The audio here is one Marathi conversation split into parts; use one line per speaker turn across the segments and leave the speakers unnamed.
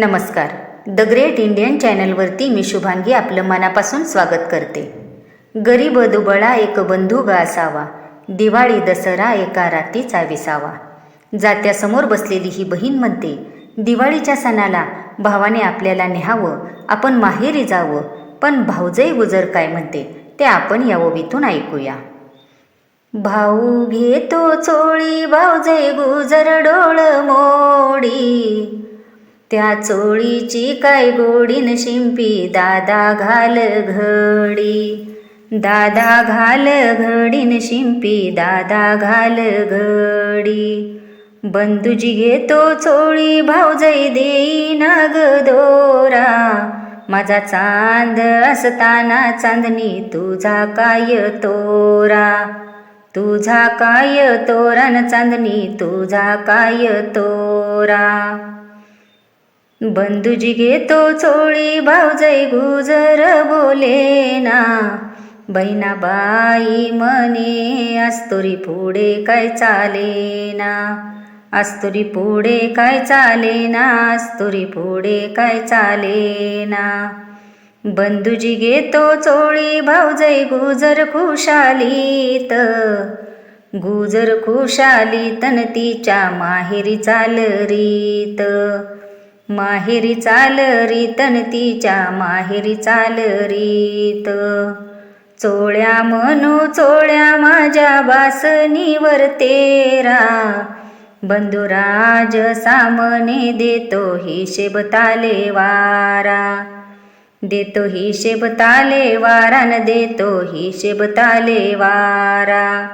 नमस्कार. द ग्रेट इंडियन चॅनलवरती मी शुभांगी आपलं मनापासून स्वागत करते. गरीब दुबळा एक बंधू ग असावा. दिवाळी दसरा एका रातीचा विसावा. जात्यासमोर बसलेली ही बहीण म्हणते दिवाळीच्या सणाला भावाने आपल्याला न्यावं आपण माहेरी जावं पण भाऊजई गुजर काय म्हणते ते आपण या ओवीतून ऐकूया. भाऊ घेतो चोळी भाऊजई गुजर डोळ मोडी त्या चोळीची काय गोडीन शिंपी? दादा घाल घडी. दादा घाल घडीन शिंपी. दादा घाल घडी. बंधुजी घेतो चोळी भाऊजई देई ग दोरा. माझा चांद असताना चांदणी तुझा काय तोरा? तुझा काय तोरण चांदणी तुझा काय तोरा? बंधुजी घेतो चोळी भाऊजई गुजर बोले ना. बहिणा बाई म्हणे आस्तुरी पुढे काय चाले ना. आस्तुरी पुढे काय चाले ना आस्तुरी पुढे काय चाले ना. बंधुजी घेतो चोळी भाऊजई गुजर खुशालीत. गुजर खुशाली तन तिच्या माहेरी चाल रीत माहेरी चाल रीतन तिच्या माहेरी चाल रीत. चोळ्या म्हणू चोळ्या माझ्या बासनीवर तेरा. बंधुराज सामने देतो हिशेब ताले वारा. देतो हिशेब ताले वारान देतो हिशेब ताले वारा.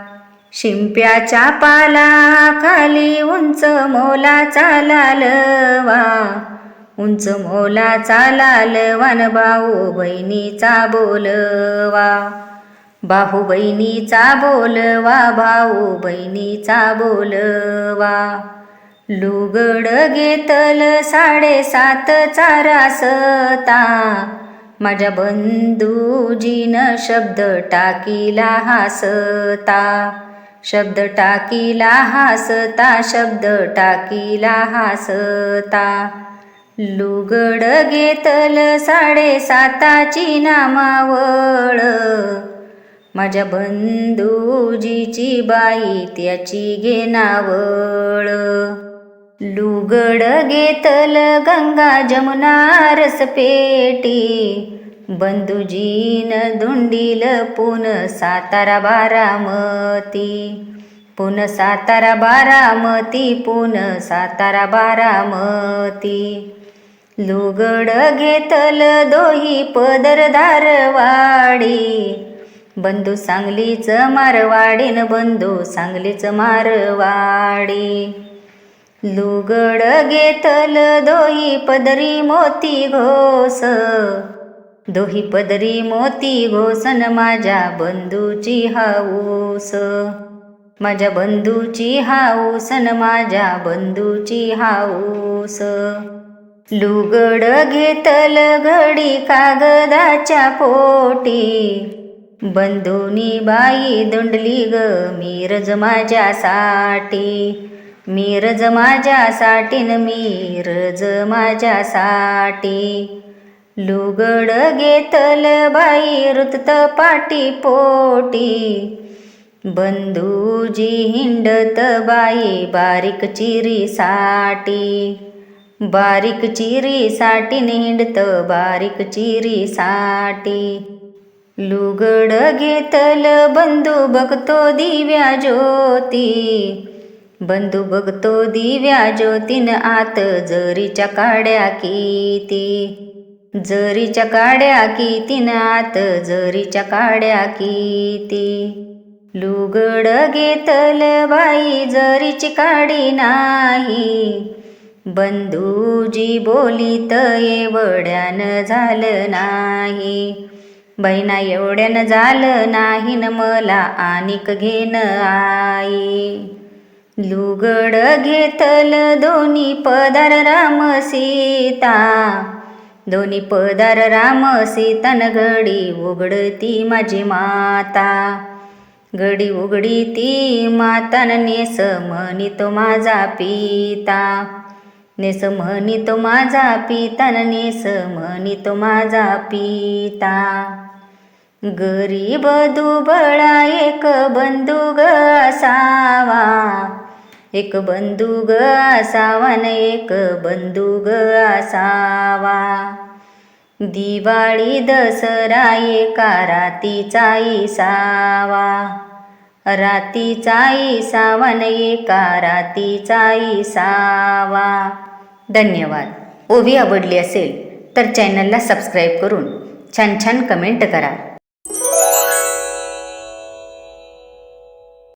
शिंप्याच्या पाला खाली उंच मोलाचा लालवा उंच मोलाचा लालवान भाऊ बहिणीचा बोलवा भाऊ बहिणीचा बोलवा भाऊ बहिणीचा बोलवा लुगड घेतल साडेसात चारासता माझ्या बंधूजीन शब्द टाकीला हासता. शब्द टाकीला हासता शब्द टाकीला हासता. लुगड घेतल साडेसाताची नामावळ. माझ्या बंधूजीची बाई त्याची घेनावळ. लुगड घेतल गंगा जमुना रस पेटी बंधुजीन धुंडील पुन सातारा बारामती. पुन सातारा बारामती पुन सातारा बारामती. लुगड घेतल दोही पदर धारवाडी. बंधू सांगलीच मारवाडीन बंधू सांगलीच मारवाडी. लुगड घेतल दोही पदरी मोती घोस. दोही पदरी मोती घोसन माझ्या बंधूची हाऊस. माझ्या बंधूची हाऊसन माझ्या बंधूची हाऊस. लुगड घेतल घडी कागदाच्या पोटी. बंधूनी बाई दुंडली ग मिरज माझ्यासाठी. मिरज माझ्यासाठी न मिरज माझ्यासाठी. लुगड घेतल बाई रुतत पाटी पोटी बंधूजी हिंडत बाई बारीक चिरी साठी बारीक चिरी चिरीसाठी हिंडत बारीक चिरी साठी लुगड घेतल बंधू बघतो दिव्या ज्योती. बंधू बघतो दिव्या ज्योतीन आत जरीच्या काड्या किती. जरीच्या काड्या किती नात जरीच्या काड्या किती? लुगड घेतल बाई जरीची काडी नाही. बंधूजी बोलीत एवढ्यान झालं नाही. बहिणा एवढ्यानं झालं नाही न मला आनिक घेन आई. लुगड घेतल दोन्ही पदार राम सीता. दोन्ही पदार राम सीतन घडी उघडती माझी माता. घडी उघडी ती मातान नेस म्हणी तो माझा पिता. नेस म्हणी तो माझा पितान नेस म्हणी तो माझा पिता. गरीब दुबळा एक बंधू असावा. एक बंधू ग असावा एक बंधू ग असावा. दिवाळी दसरा एका रातीचा इसावा. रातीचा इसावा एका रातीचा इसावा. धन्यवाद. ओवी आवडली असेल तर चॅनलला सबस्क्राईब करून छान छान कमेंट करा.